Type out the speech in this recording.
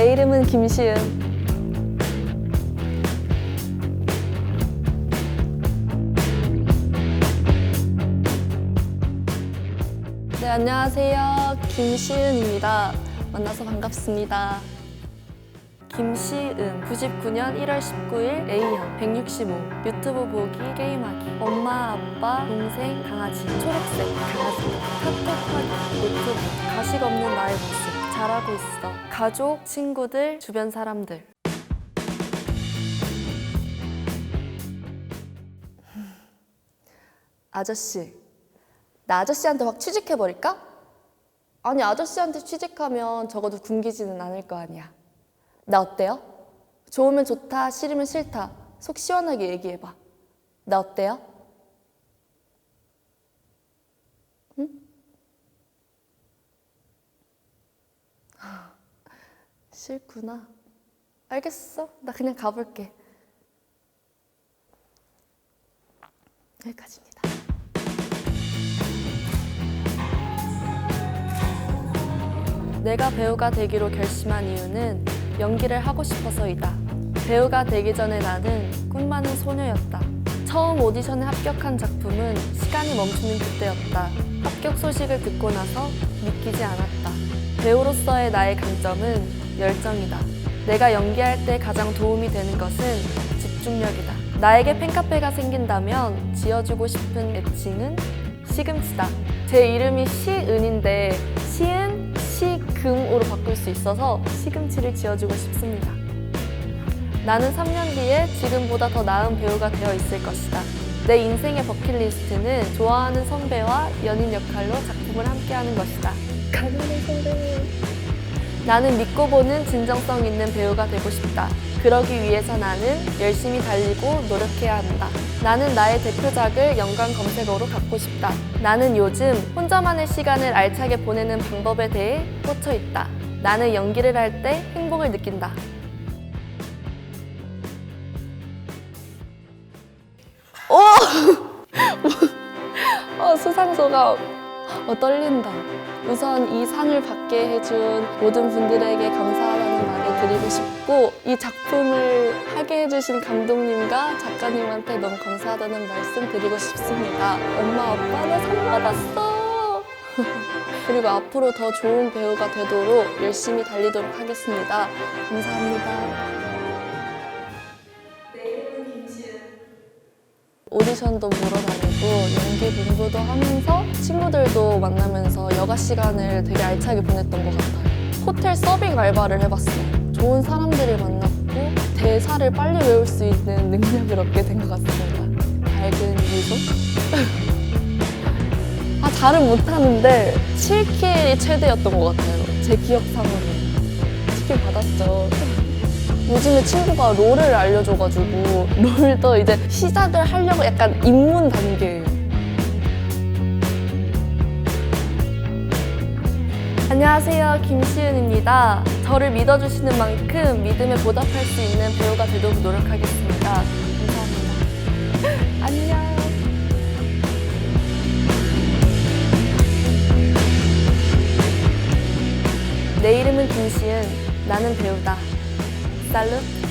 내 이름은 김시은. 네, 안녕하세요. 김시은입니다. 만나서 반갑습니다. 김시은, 99년 1월 19일 A형, 165, 유튜브 보기, 게임하기, 엄마, 아빠, 동생, 강아지, 초록색, 강아지, 카톡하기, 노트북, 가식 없는 나의 모습, 잘하고 있어, 가족, 친구들, 주변 사람들. 아저씨, 나 아저씨한테 확 취직해버릴까? 아니, 아저씨한테 취직하면 적어도 굶기지는 않을 거 아니야. 나 어때요? 좋으면 좋다, 싫으면 싫다. 속 시원하게 얘기해봐. 나 어때요? 싫구나. 알겠어. 나 그냥 가볼게. 여기까지입니다. 내가 배우가 되기로 결심한 이유는 연기를 하고 싶어서이다. 배우가 되기 전에 나는 꿈 많은 소녀였다. 처음 오디션에 합격한 작품은 시간이 멈추는 그때였다. 합격 소식을 듣고 나서 믿기지 않았다. 배우로서의 나의 강점은 열정이다. 내가 연기할 때 가장 도움이 되는 것은 집중력이다. 나에게 팬카페가 생긴다면 지어주고 싶은 애칭은 시금치다. 제 이름이 시은인데 시은, 시금으로 바꿀 수 있어서 시금치를 지어주고 싶습니다. 나는 3년 뒤에 지금보다 더 나은 배우가 되어 있을 것이다. 내 인생의 버킷리스트는 좋아하는 선배와 연인 역할로 작품을 함께하는 것이다. 가능한 선배님. 나는 믿고 보는 진정성 있는 배우가 되고 싶다. 그러기 위해서 나는 열심히 달리고 노력해야 한다. 나는 나의 대표작을 연관 검색어로 갖고 싶다. 나는 요즘 혼자만의 시간을 알차게 보내는 방법에 대해 꽂혀 있다. 나는 연기를 할 때 행복을 느낀다. 오! 어, 수상소가 어, 떨린다. 우선 이 상을 받게 해준 모든 분들에게 감사하다는 말을 드리고 싶고 이 작품을 하게 해주신 감독님과 작가님한테 너무 감사하다는 말씀 드리고 싶습니다. 엄마 아빠 나상 받았어. 그리고 앞으로 더 좋은 배우가 되도록 열심히 달리도록 하겠습니다. 감사합니다. 오디션도 보러 다니고 연기 공부도 하면서 친구들도 만나면서 여가 시간을 되게 알차게 보냈던 것 같아요. 호텔 서빙 알바를 해봤어요. 좋은 사람들을 만났고 대사를 빨리 외울 수 있는 능력을 얻게 된 것 같습니다. 밝은 미소? 아 잘은 못하는데 7킬이 최대였던 것 같아요. 제 기억상으로. 치킨 받았죠. 요즘에 친구가 롤을 알려줘가지고 롤도 이제 시작을 하려고 약간 입문 단계예요. 안녕하세요, 김시은입니다. 저를 믿어주시는 만큼 믿음에 보답할 수 있는 배우가 되도록 노력하겠습니다. 감사합니다. 안녕. 내 이름은 김시은. 나는 배우다. 算了。